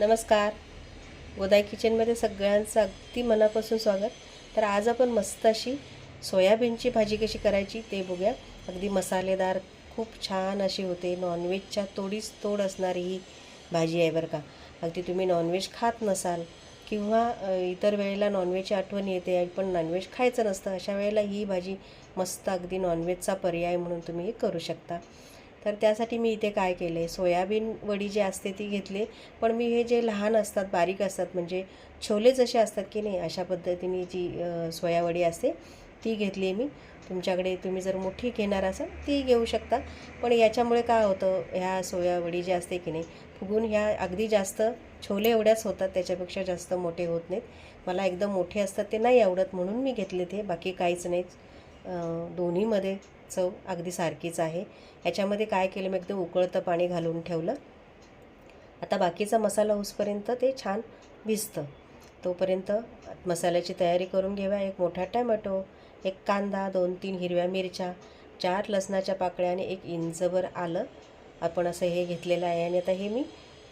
नमस्कार. गोदाई किचनमध्ये सगळ्यांचं अगदी मनापासून स्वागत. तर आज आपण मस्त अशी सोयाबीनची भाजी कशी करायची ते बघूया. अगदी मसालेदार खूप छान अशी होते. नॉनव्हेजच्या तोडीच तोड असणारी ही भाजी आहे बरं का. अगदी तुम्ही नॉनव्हेज खात नसाल किंवा इतर वेळेला नॉनव्हेजची आठवण येते पण नॉनव्हेज खायचं नसतं अशा वेळेला ही भाजी मस्त अगदी नॉनव्हेजचा पर्याय म्हणून तुम्ही हे करू शकता. तर त्यासाठी मी इथे काय केलं आहे सोयाबीन वडी जी असते ती घेतली. पण मी हे जे लहान असतात बारीक असतात म्हणजे छोले जसे असतात की नाही अशा पद्धतीने जी सोयावडी असते ती घेतली आहे मी. तुमच्याकडे तुम्ही जर मोठी घेणार असाल ती घेऊ शकता. पण याच्यामुळे काय होतं ह्या सोयावडी जी असते की नाही फुगून ह्या अगदी जास्त छोले एवढ्याच होतात त्याच्यापेक्षा जास्त मोठे होत नाहीत. मला एकदम मोठे असतात ते नाही आवडत म्हणून मी घेतले ते. बाकी काहीच नाही दोन्हीमध्ये चव अगदी सारखीच आहे. ह्याच्यामध्ये काय केलं? मी एकदम उकळतं पाणी घालून ठेवलं. आता बाकीचा मसाला होसपर्यंत ते छान भिजतं. तोपर्यंत मसाल्याची तयारी करून घेऊया. एक मोठा टॅमॅटो एक कांदा दोन तीन हिरव्या मिरच्या चार लसणाच्या पाकळ्या आणि एक इंचभर आलं. आपण असं हे घेतलेलं आहे आणि आता हे मी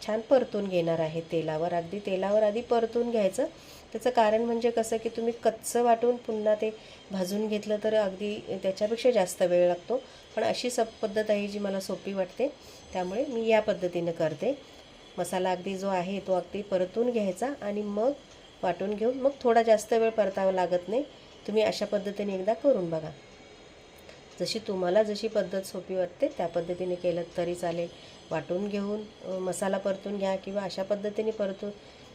छान परतून घेणार आहे तेलावर. अगदी तेलावर आधी परतून घ्यायचं. त्याचं कारण म्हणजे कसं की तुम्ही कच्चं वाटून पुन्हा ते भाजून घेतलं तर अगदी त्याच्यापेक्षा जास्त वेळ लागतो. पण अशी सब पद्धत आहे जी मला सोपी वाटते. त्यामुळे मी या पद्धतीनं करते. मसाला अगदी जो आहे तो अगदी परतून घ्यायचा आणि मग वाटून घेऊन मग थोडा जास्त वेळ परतावा लागत नाही. तुम्ही अशा पद्धतीने एकदा करून बघा. जशी तुम्हाला जशी पद्धत सोपी वाटते त्या पद्धतीने केलं तरी चालेल. वाटून घेऊन मसाला परतून घ्या किंवा अशा पद्धतीने परतून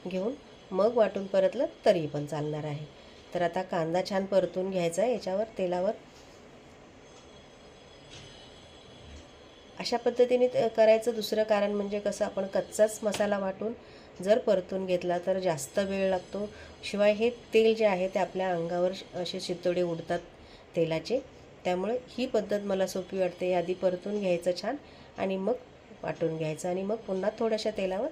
घेऊन मग वाटून परतलं तरी पण चालणार आहे. तर आता कांदा छान परतून घ्यायचा आहे याच्यावर तेलावर. अशा पद्धतीने करायचं दुसरं कारण म्हणजे कसं आपण कच्चाच मसाला वाटून जर परतून घेतला तर जास्त वेळ लागतो. शिवाय हे तेल जे आहे ते आपल्या अंगावर असे शितोडे उडतात तेलाचे. त्यामुळे ही पद्धत मला सोपी वाटते. आधी परतून घ्यायचं छान आणि मग वाटून घ्यायचं आणि मग पुन्हा थोड्याशा तेलावर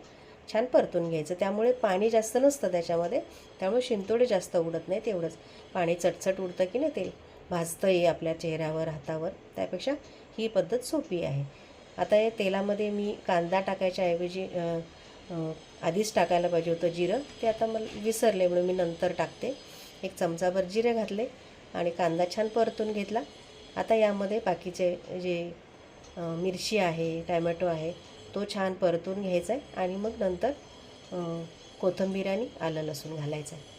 छान परतून घ्यायचं. त्यामुळे पाणी जास्त नसतं त्याच्यामध्ये. त्यामुळे शिंतोडे जास्त उडत नाहीत एवढंच. पाणी चटचट उडतं की नाही तेल? भाजतं आहे आपल्या चेहऱ्यावर हातावर. त्यापेक्षा ही पद्धत सोपी आहे. आता या तेलामध्ये मी कांदा टाकायच्या ऐवजी आधीच टाकायला पाहिजे होतं जिरं. ते आता मला विसरले म्हणून मी नंतर टाकते. एक चमचाभर जिरे घातले आणि कांदा छान परतून घेतला. आता यामध्ये बाकीचे जे मिरची आहे टॅमॅटो आहे तो छान परतून घ्यायचा आहे आणि मग नंतर कोथंबीर कोथिंबीर आणि आलं लसूण घालायचं आहे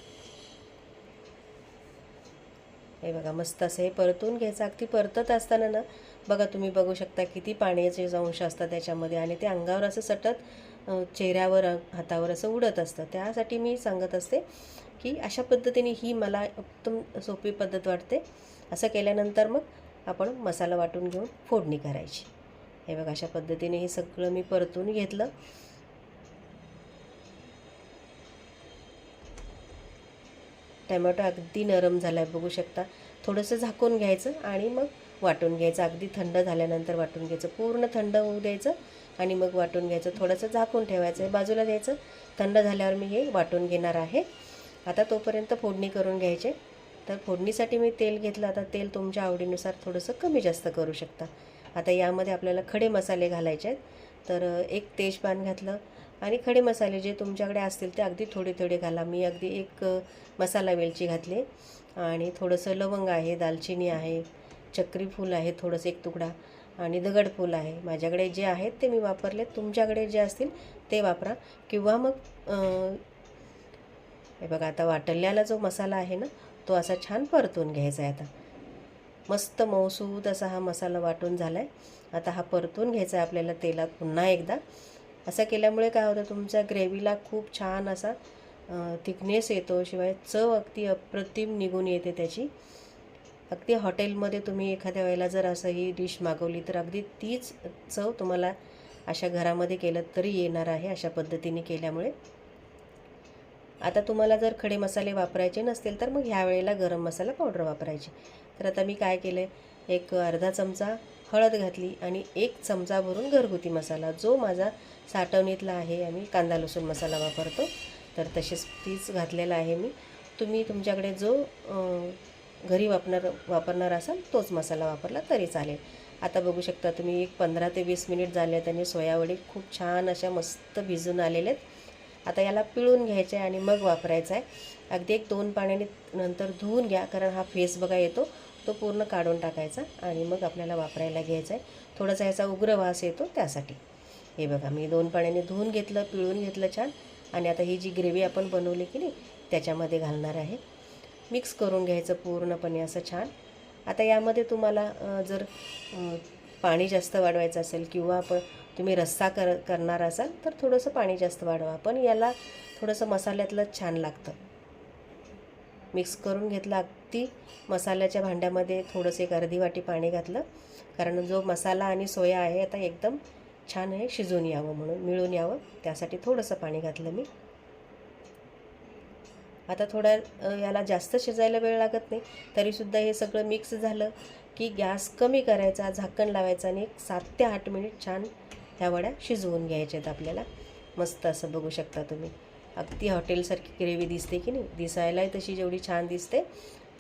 हे बघा मस्त असं हे परतून घ्यायचं. अगदी परतत असताना ना बघा तुम्ही बघू शकता किती पाण्याचे अंश असतात त्याच्यामध्ये आणि ते अंगावर असं सटत चेहऱ्यावर हातावर असं उडत असतं. त्यासाठी मी सांगत असते की अशा पद्धतीने ही मला उत्तम सोपी पद्धत वाटते. असं केल्यानंतर मग आपण मसाला वाटून घेऊन फोडणी करायची. हे बघा अशा पद्धतीने हे सगळं मी परतून घेतलं. टमॅटो अगदी नरम झाला आहे बघू शकता. थोडंसं झाकून घ्यायचं आणि मग वाटून घ्यायचं. अगदी थंड झाल्यानंतर वाटून घ्यायचं. पूर्ण थंड होऊ द्यायचं आणि मग वाटून घ्यायचं. थोडंसं झाकून ठेवायचं. बाजूला द्यायचं. थंड झाल्यावर मी हे वाटून घेणार आहे. आता तोपर्यंत फोडणी करून घ्यायचे. तर फोडणीसाठी मी तेल घेतलं. आता तेल तुमच्या आवडीनुसार थोडंसं कमी जास्त करू शकता. आता यामध्ये आपल्याला खडे मसाले घालायचे आहेत. तर एक तेजपान घातलं आणि खडे मसाले जे तुमच्याकडे असतील ते अगदी थोडे थोडे घाला. मी अगदी एक मसाला वेलची घातली आणि थोडंसं लवंग आहे दालचिनी आहे चक्री फूल आहे थोडंसं एक तुकडा आणि दगड फूल आहे. माझ्याकडे जे आहेत ते मी वापरले. तुमच्याकडे जे असतील ते वापरा. किंवा मग हे बघा आता वाटल्याला जो मसाला आहे ना तो असा छान परतून घ्यायचा आहे आता. मस्त मऊसूद असा हा मसाला वाटून झाला आहे आता हा परतून घ्यायचा आहे आपल्याला तेलात पुन्हा एकदा. असं केल्यामुळे काय होतं तुमच्या ग्रेव्हीला खूप छान असा थिकनेस येतो. शिवाय चव अगदी अप्रतिम निघून येते त्याची. अगदी हॉटेलमध्ये तुम्ही एखाद्या वेळेला जर असं ही डिश मागवली तर अगदी तीच चव तुम्हाला अशा घरामध्ये केलं तरी येणार आहे अशा पद्धतीने केल्यामुळे. आता तुम्हाला जर खडे मसाले वापरायचे नसतील तर मग ह्या वेळेला गरम मसाला पावडर वापरायची. तर आता मी काय केलं आहे एक अर्धा चमचा हळद घातली आणि एक चमचा भरून घरगुती मसाला जो माझा साठवणीतला आहे आम्ही कांदा लसूण मसाला वापरतो. तर तसेच तीच घातलेला आहे मी. तुम्ही तुमच्याकडे जो घरी वापरणार वापरणार असाल तोच मसाला वापरला तरी चालेल. आता बघू शकता तुम्ही एक पंधरा ते वीस मिनिट झाले आहेत आणि सोयावडी खूप छान अशा मस्त भिजून आलेल्या आहेत. आता याला पिळून घ्यायचं आहे आणि मग वापरायचा आहे अगदी एक दोन पाण्याने नंतर धुवून घ्या कारण हा फेस बघा येतो तो पूर्ण काढून टाकायचा आणि मग आपल्याला वापरायला घ्यायचा आहे थोडासा ह्याचा उग्र वास येतो त्यासाठी. हे बघा मी दोन पाण्याने धुवून घेतलं पिळून घेतलं छान. आणि आता ही जी ग्रेव्ही आपण बनवली की नाही त्याच्यामध्ये घालणार आहे. मिक्स करून घ्यायचं पूर्णपणे असं छान. आता यामध्ये तुम्हाला जर पाणी जास्त वाढवायचं असेल किंवा आपण तुम्ही रस्सा कर करणार असाल तर थोडंसं पाणी जास्त वाढवा. पण याला थोडंसं मसाल्यातलं छान लागतं. मिक्स करून घेतलं अगदी मसाल्याच्या भांड्यामध्ये थोडंसं एक अर्धी वाटी पाणी घातलं. कारण जो मसाला आणि सोया आहे आता एकदम छान हे शिजून यावं म्हणून मिळून यावं. त्यासाठी थोडंसं पाणी घातलं मी. आता थोड्या याला जास्त शिजायला वेळ लागत नाही. तरीसुद्धा हे सगळं मिक्स झालं की गॅस कमी करायचा झाकण लावायचा आणि एक सात ते आठ मिनिट छान ह्या वड्या शिजवून घ्यायच्या आहेत आपल्याला. मस्त असं बघू शकता तुम्ही. अगदी हॉटेलसारखी ग्रेव्ही दिसते की नाही? दिसायलाही तशी जेवढी छान दिसते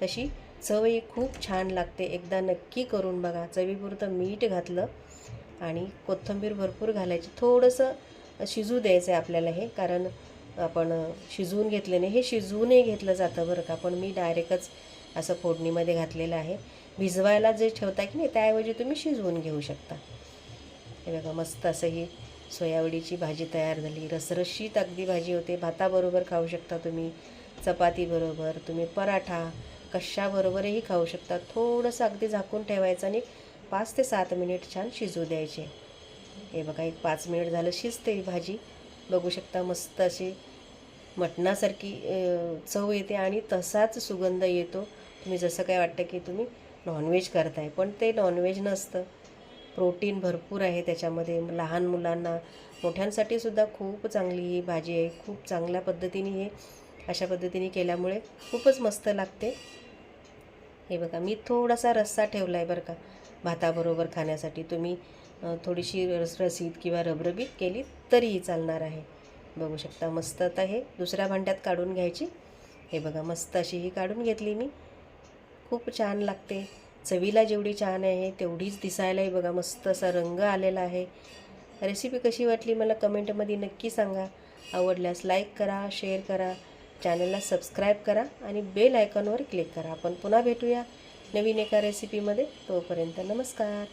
तशी चवही खूप छान लागते. एकदा नक्की करून बघा. चवीपुरतं मीठ घातलं आणि कोथिंबीर भरपूर घालायची. थोडंसं शिजू द्यायचं आहे आपल्याला हे कारण आपण शिजवून घेतले नाही. हे शिजवूनही घेतलं जातं बरं का. पण मी डायरेक्टच असं फोडणीमध्ये घातलेलं आहे. भिजवायला जे ठेवता की नाही त्याऐवजी तुम्ही शिजवून घेऊ शकता. हे बघा मस्त असं ही सोयावडीची भाजी तयार झाली. रसरशीत अगदी भाजी होते. भाताबरोबर खाऊ शकता तुम्ही. चपातीबरोबर तुम्ही पराठा कशाबरोबरही खाऊ शकता. थोडंसं अगदी झाकून ठेवायचं आणि पाच ते सात मिनिट छान शिजू द्यायचे. हे बघा एक पाच मिनिट झालं शिजते ही भाजी. बघू शकता मस्त अशी मटणासारखी चव येते आणि तसाच सुगंध येतो. तुम्ही जसं काय वाटतं की तुम्ही नॉनव्हेज करताय पण ते नॉनव्हेज नसतं. प्रोटीन भरपूर आहे त्याच्यामध्ये. लहान मुलांना मोठ्यांसाठी सुद्धा खूप चांगली ही भाजी आहे. खूप चांगल्या पद्धतीने हे अशा पद्धतीने केल्यामुळे खूपच मस्त लागते. हे बघा मी थोडासा रस्सा ठेवला आहे बरं का भाताबरोबर खाण्यासाठी. तुम्ही थोडीशी रसरसीत किंवा रबरबीत केली तरीही चालणार आहे. बघू शकता मस्त आता हे दुसऱ्या भांड्यात काढून घ्यायची. हे बघा मस्त अशी ही काढून घेतली मी. खूप छान लागते. चवीला जेवढी छान आहे तेवढीच दिसायलाही बघा मस्त असा रंग आलेला आहे. रेसिपी कशी वाटली मला कमेंटमध्ये नक्की सांगा. आवडल्यास लाईक करा शेअर करा. चॅनलला सबस्क्राईब करा आणि बेल आयकॉनवर क्लिक करा. आपण पुन्हा भेटूया नवीन एका रेसिपीमध्ये तोपर्यंत नमस्कार.